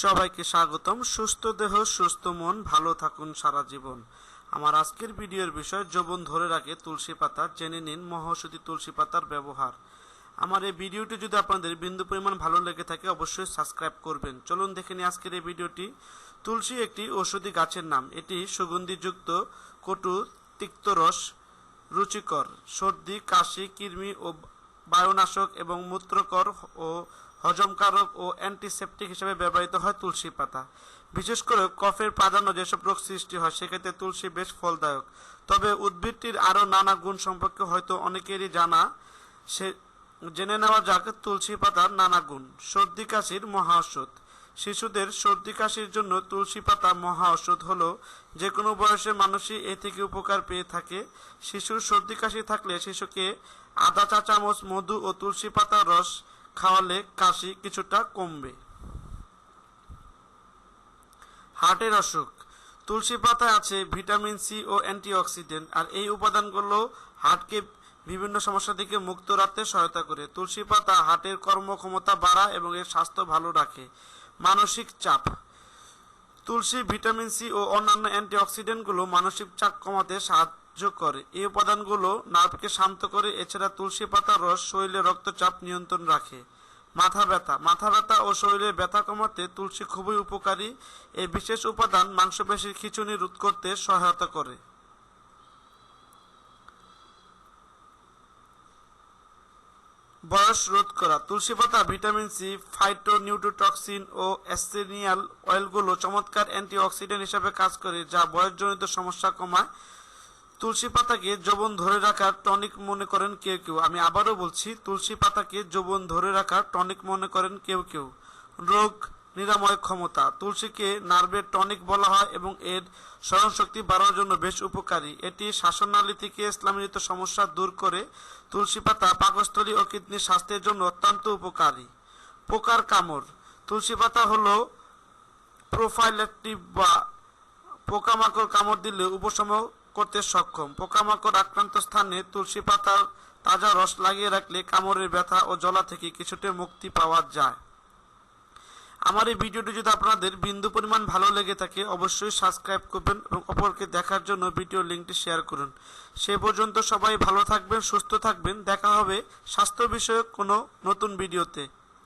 সবাইকে স্বাগতম। সুস্থ দেহ, সুস্থ মন, ভালো থাকুন সারা জীবন। আমার আজকের ভিডিওর বিষয়, যৌবন ধরে রাখে তুলসী পাতা। জেনে নিন মহাঔষধি তুলসী পাতার ব্যবহার। আমার এই ভিডিওটি যদি আপনাদের বিন্দু পরিমাণ ভালো লেগে থাকে, অবশ্যই সাবস্ক্রাইব করবেন। চলুন দেখে নিই আজকের এই ভিডিওটি। তুলসী একটি ঔষধি গাছের নাম। এটি সুগন্ধিযুক্ত কটু, তিক্ত রস, রুচিকর, সর্দি, কাশি, কৃমি ও বায়ুনাশক এবং মূত্রকর ও হজমকারক ও অ্যান্টিসেপটিক হিসেবে ব্যবহৃত হয় তুলসী পাতা। বিশেষ করে কফের প্রাধান্য যেসব রোগ সৃষ্টি হয়, সেক্ষেত্রে তুলসী বেশ ফলদায়ক। তবে উদ্ভিদটির আরও নানা গুণ সম্পর্কে হয়তো অনেকেরই জানা। সে, জেনে নেওয়া যাক তুলসী পাতার নানা গুণ। সর্দি কাশির মহা ঔষধ। শিশুদের সর্দি কাশির জন্য তুলসী পাতা মহা ঔষধ হলো যে কোনো বয়সের মানুষই এ থেকে উপকার পেয়ে থাকে। শিশুর সর্দি কাশি থাকলে শিশুকে আদা চা চামচ মধু ও তুলসী পাতার রস খাওয়ালে কাশি কিছুটা কমবে। হার্টের অসুখ। তুলসী পাতায় আছে ভিটামিন সি ও অ্যান্টিঅক্সিডেন্ট, আর এই উপাদানগুলো হার্টকে বিভিন্ন সমস্যা থেকে মুক্ত রাখতে সহায়তা করে। তুলসী পাতা হার্টের কর্মক্ষমতা বাড়ায় এবং এর স্বাস্থ্য ভালো রাখে। মানসিক চাপ। তুলসী ভিটামিন সি ও অন্যান্য অ্যান্টিঅক্সিডেন্টগুলো মানসিক চাপ কমাতে সাহায্য করে। এই উপাদানগুলো নার্ভকে শান্ত করে, এছাড়া তুলসী পাতার রস, শরীরে রক্তচাপ নিয়ন্ত্রণ রাখে। মাথা ব্যথা। মাথা ব্যথা ও শরীরের ব্যথা কমাতে তুলসী খুবই উপকারী। এই বিশেষ উপাদান খিঁচুনি রোধ করতে সহায়তা করে। বয়স রোধ করা। তুলসী পাতা, ভিটামিন সি ফাইটো ও অ্যাসেনিয়াল অয়েলগুলো চমৎকার অ্যান্টিঅক্সিডেন্ট হিসেবে কাজ করে, যা বয়সজনিত সমস্যা কমায়। তুলসী পাতাকে যৌবন ধরে রাখার টনিক মনে করেন কেউ কেউ। আমি আবারও বলছি, তুলসী পাতাকে যৌবন ধরে রাখার টনিক মনে করেন কেউ কেউ। রোগ নিরাময় ক্ষমতা। তুলসীকে নার্ভের টনিক বলা হয় এবং এর স্মরণশক্তি বাড়ার জন্য বেশ উপকারী। এটি শ্বাসনালী থেকে ইসলামজনিত সমস্যা দূর করে তুলসী পাতা পাকস্থলী ও কিডনির স্বাস্থ্যের জন্য অত্যন্ত উপকারী। পোকার কামড়। তুলসী পাতা হলো প্রোফাইলেক্টিভ বা পোকামাকড় কামড় দিলে উপশম করতে সক্ষম। পোকামাকড় আক্রান্ত স্থানে তুলসী পাতার তাজা রস লাগিয়ে রাখলে কামড়ের ব্যথা ও জ্বলা থেকে কিছুটা মুক্তি পাওয়া যায়। আমার এই ভিডিওটি যদি আপনাদের বিন্দু পরিমাণ ভালো লেগে থাকে, অবশ্যই সাবস্ক্রাইব করবেন এবং অপরকে দেখার জন্য ভিডিও লিঙ্কটি শেয়ার করুন। সে পর্যন্ত সবাই ভালো থাকবেন, সুস্থ থাকবেন। দেখা হবে স্বাস্থ্য বিষয়ক কোনো নতুন ভিডিওতে।